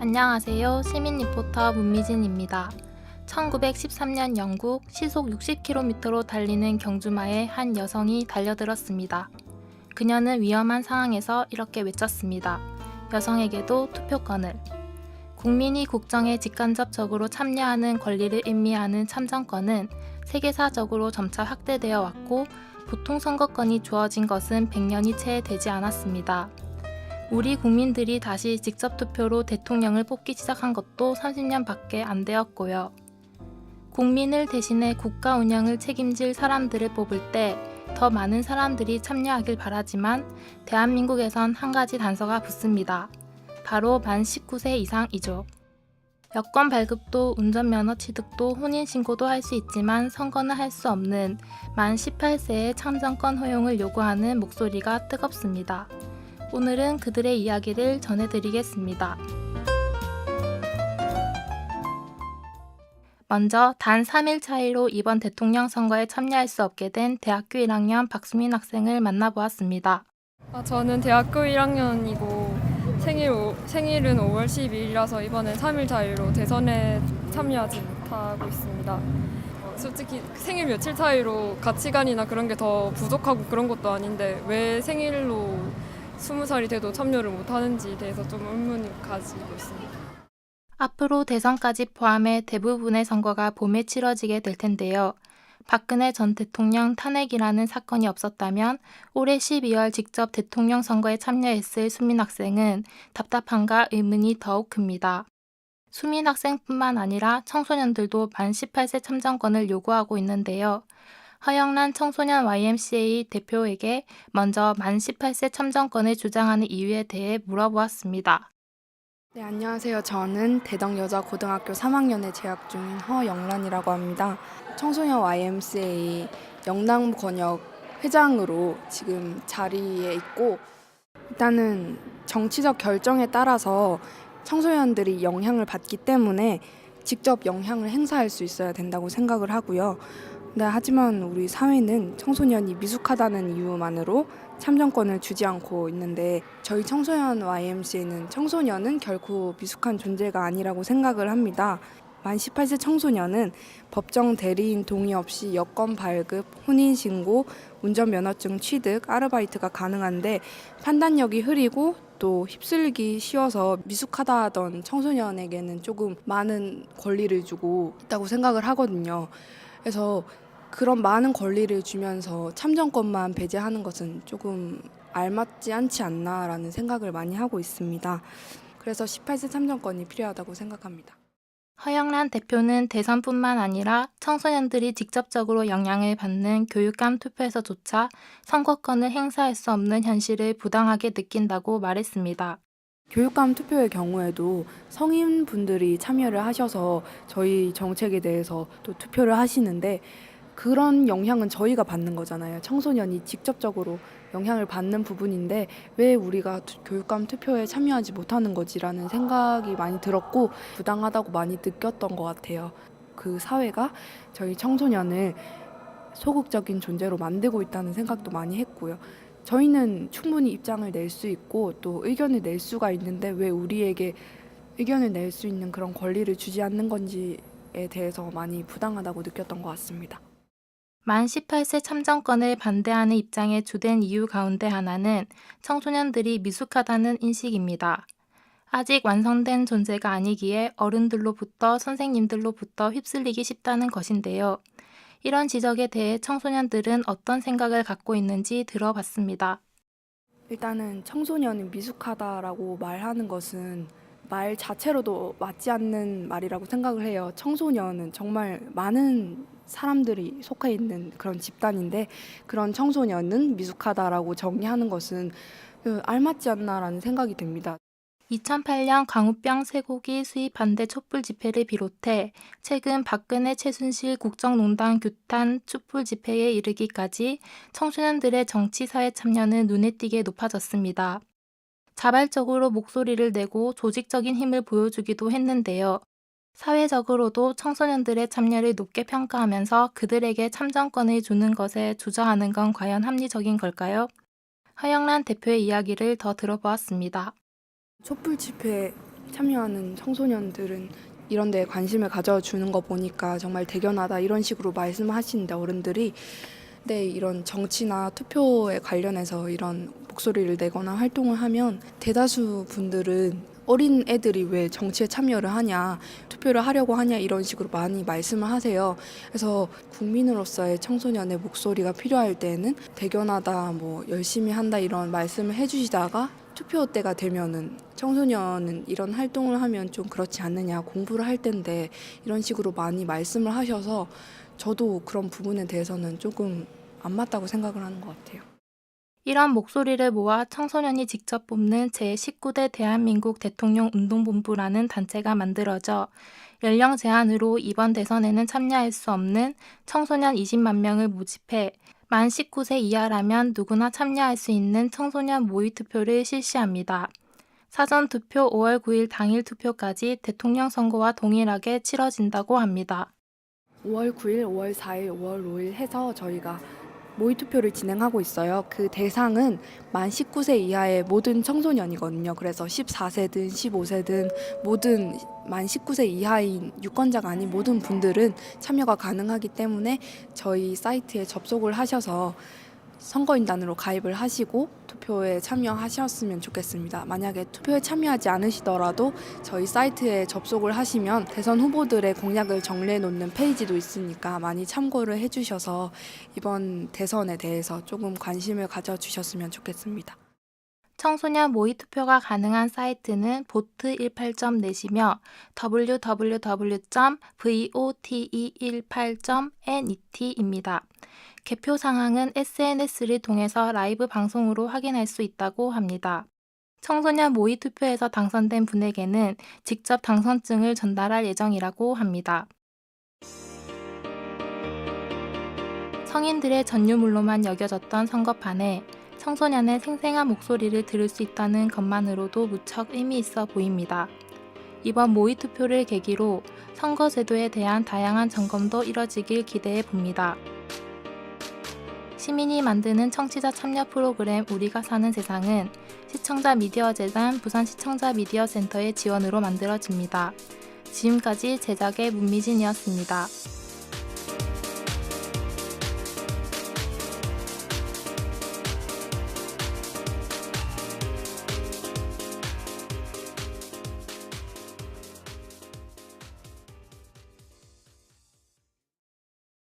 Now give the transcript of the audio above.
안녕하세요. 시민 리포터 문미진입니다. 1913년 영국 시속 60km로 달리는 경주마에 한 여성이 달려들었습니다. 그녀는 위험한 상황에서 이렇게 외쳤습니다. 여성에게도 투표권을. 국민이 국정에 직간접적으로 참여하는 권리를 의미하는 참정권은 세계사적으로 점차 확대되어 왔고 보통 선거권이 주어진 것은 100년이 채 되지 않았습니다. 우리 국민들이 다시 직접 투표로 대통령을 뽑기 시작한 것도 30년밖에 안 되었고요. 국민을 대신해 국가 운영을 책임질 사람들을 뽑을 때 더 많은 사람들이 참여하길 바라지만 대한민국에선 한 가지 단서가 붙습니다. 바로 만 19세 이상이죠. 여권 발급도 운전면허 취득도 혼인신고도 할 수 있지만 선거는 할 수 없는 만 18세의 참정권 허용을 요구하는 목소리가 뜨겁습니다. 오늘은 그들의 이야기를 전해드리겠습니다. 먼저 단 3일 차이로 이번 대통령 선거에 참여할 수 없게 된 대학교 1학년 박수민 학생을 만나보았습니다. 아, 저는 대학교 1학년이고 생일 오- 생일은 5월 12일이라서 이번엔 3일 자유로 대선에 참여하지 못하고 있습니다. 어, 솔직히 생일 며칠 차이로 가치관이나 그런 게 더 부족하고 그런 것도 아닌데 왜 생일로 20살이 돼도 참여를 못하는지에 대해서 좀 의문을 가지고 있습니다. 앞으로 대선까지 포함해 대부분의 선거가 봄에 치러지게 될 텐데요. 박근혜 전 대통령 탄핵이라는 사건이 없었다면 올해 12월 직접 대통령 선거에 참여했을 수민 학생은 답답함과 의문이 더욱 큽니다. 수민 학생뿐만 아니라 청소년들도 만 18세 참정권을 요구하고 있는데요. 허영란 청소년 YMCA 대표에게 먼저 만 18세 참정권을 주장하는 이유에 대해 물어보았습니다. 네, 안녕하세요. 저는 대덕여자고등학교 3학년에 재학 중인 허영란이라고 합니다. 청소년 YMCA 영남 권역 회장으로 지금 자리에 있고 일단은 정치적 결정에 따라서 청소년들이 영향을 받기 때문에 직접 영향을 행사할 수 있어야 된다고 생각을 하고요. 네, 하지만 우리 사회는 청소년이 미숙하다는 이유만으로 참정권을 주지 않고 있는데 저희 청소년 YMCA는 청소년은 결코 미숙한 존재가 아니라고 생각을 합니다. 만 18세 청소년은 법정 대리인 동의 없이 여권 발급, 혼인 신고, 운전면허증 취득, 아르바이트가 가능한데 판단력이 흐리고 또 휩쓸리기 쉬워서 미숙하다 하던 청소년에게는 조금 많은 권리를 주고 있다고 생각을 하거든요. 그래서 그런 많은 권리를 주면서 참정권만 배제하는 것은 조금 알맞지 않지 않나라는 생각을 많이 하고 있습니다. 그래서 18세 참정권이 필요하다고 생각합니다. 허영란 대표는 대선뿐만 아니라 청소년들이 직접적으로 영향을 받는 교육감 투표에서조차 선거권을 행사할 수 없는 현실을 부당하게 느낀다고 말했습니다. 교육감 투표의 경우에도 성인분들이 참여를 하셔서 저희 정책에 대해서 또 투표를 하시는데 그런 영향은 저희가 받는 거잖아요. 청소년이 직접적으로 영향을 받는 부분인데 왜 우리가 투- 교육감 투표에 참여하지 못하는 거지라는 생각이 많이 들었고 부당하다고 많이 느꼈던 것 같아요. 그 사회가 저희 청소년을 소극적인 존재로 만들고 있다는 생각도 많이 했고요. 저희는 충분히 입장을 낼 수 있고 또 의견을 낼 수가 있는데 왜 우리에게 의견을 낼 수 있는 그런 권리를 주지 않는 건지에 대해서 많이 부당하다고 느꼈던 것 같습니다. 만 18세 참정권을 반대하는 입장의 주된 이유 가운데 하나는 청소년들이 미숙하다는 인식입니다. 아직 완성된 존재가 아니기에 어른들로부터 선생님들로부터 휩쓸리기 쉽다는 것인데요. 이런 지적에 대해 청소년들은 어떤 생각을 갖고 있는지 들어봤습니다. 일단은 청소년이 미숙하다라고 말하는 것은 말 자체로도 맞지 않는 말이라고 생각을 해요. 청소년은 정말 많은 사람들이 속해 있는 그런 집단인데 그런 청소년은 미숙하다라고 정의하는 것은 그 알맞지 않나라는 생각이 듭니다. 2008년 광우병 쇠고기 수입 반대 촛불 집회를 비롯해 최근 박근혜 최순실 국정농단 규탄 촛불 집회에 이르기까지 청소년들의 정치 사회 참여는 눈에 띄게 높아졌습니다. 자발적으로 목소리를 내고 조직적인 힘을 보여주기도 했는데요. 사회적으로도 청소년들의 참여를 높게 평가하면서 그들에게 참정권을 주는 것에 주저하는 건 과연 합리적인 걸까요? 허영란 대표의 이야기를 더 들어보았습니다. 촛불 집회에 참여하는 청소년들은 이런 데에 관심을 가져주는 거 보니까 정말 대견하다 이런 식으로 말씀하시는데 어른들이 근데 이런 정치나 투표에 관련해서 이런 목소리를 내거나 활동을 하면 대다수 분들은 어린 애들이 왜 정치에 참여를 하냐 투표를 하려고 하냐 이런 식으로 많이 말씀을 하세요. 그래서 국민으로서의 청소년의 목소리가 필요할 때는 대견하다 뭐 열심히 한다 이런 말씀을 해주시다가 투표 때가 되면은 청소년은 이런 활동을 하면 좀 그렇지 않느냐 공부를 할 텐데 이런 식으로 많이 말씀을 하셔서 저도 그런 부분에 대해서는 조금 안 맞다고 생각을 하는 것 같아요. 이런 목소리를 모아 청소년이 직접 뽑는 제19대 대한민국 대통령 운동본부라는 단체가 만들어져 연령 제한으로 이번 대선에는 참여할 수 없는 청소년 20만 명을 모집해 만 19세 이하라면 누구나 참여할 수 있는 청소년 모의 투표를 실시합니다. 사전 투표 5월 9일 당일 투표까지 대통령 선거와 동일하게 치러진다고 합니다. 5월 9일, 5월 4일, 5월 5일 해서 저희가 모의 투표를 진행하고 있어요. 그 대상은 만 19세 이하의 모든 청소년이거든요. 그래서 14세든 15세든 모든 만 19세 이하인 유권자가 아닌 모든 분들은 참여가 가능하기 때문에 저희 사이트에 접속을 하셔서 선거인단으로 가입을 하시고 투표에 참여하셨으면 좋겠습니다. 만약에 투표에 참여하지 않으시더라도 저희 사이트에 접속을 하시면 대선 후보들의 공약을 정리해 놓는 페이지도 있으니까 많이 참고를 해주셔서 이번 대선에 대해서 조금 관심을 가져주셨으면 좋겠습니다. 청소년 모의 투표가 가능한 사이트는 보트18.net이며 www.vote18.net입니다. 개표 상황은 SNS를 통해서 라이브 방송으로 확인할 수 있다고 합니다. 청소년 모의 투표에서 당선된 분에게는 직접 당선증을 전달할 예정이라고 합니다. 성인들의 전유물로만 여겨졌던 선거판에 청소년의 생생한 목소리를 들을 수 있다는 것만으로도 무척 의미 있어 보입니다. 이번 모의 투표를 계기로 선거제도에 대한 다양한 점검도 이뤄지길 기대해 봅니다. 시민이 만드는 청취자 참여 프로그램 우리가 사는 세상은 시청자 미디어 재단 부산 시청자 미디어 센터의 지원으로 만들어집니다. 지금까지 제작의 문미진이었습니다.